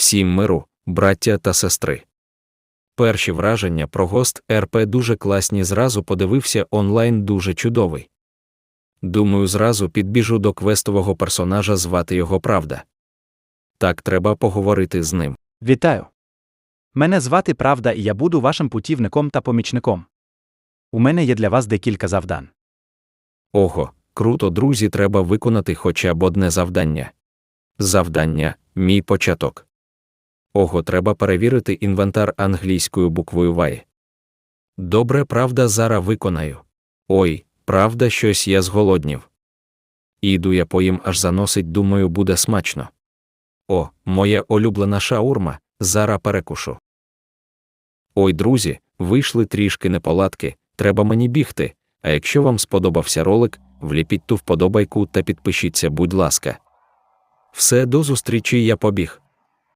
Всім миру, браття та сестри. Перші враження про гост РП дуже класні. Зразу подивився онлайн дуже чудовий. Думаю, зразу підбіжу до квестового персонажа звати його Правда. Так треба поговорити з ним. Вітаю. Мене звати Правда, і я буду вашим путівником та помічником. У мене є для вас декілька завдань. Ого, круто, друзі, треба виконати хоча б одне завдання. Завдання мій початок. Ого, треба перевірити інвентар англійською буквою Y. Добре, правда, зараз виконаю. Ой, правда, щось я зголоднів. Іду я поїм аж заносить, думаю, буде смачно. О, моя улюблена шаурма, зара перекушу. Ой, друзі, вийшли трішки неполадки, треба мені бігти. А якщо вам сподобався ролик, вліпіть ту вподобайку та підпишіться, будь ласка. Все до зустрічі, я побіг.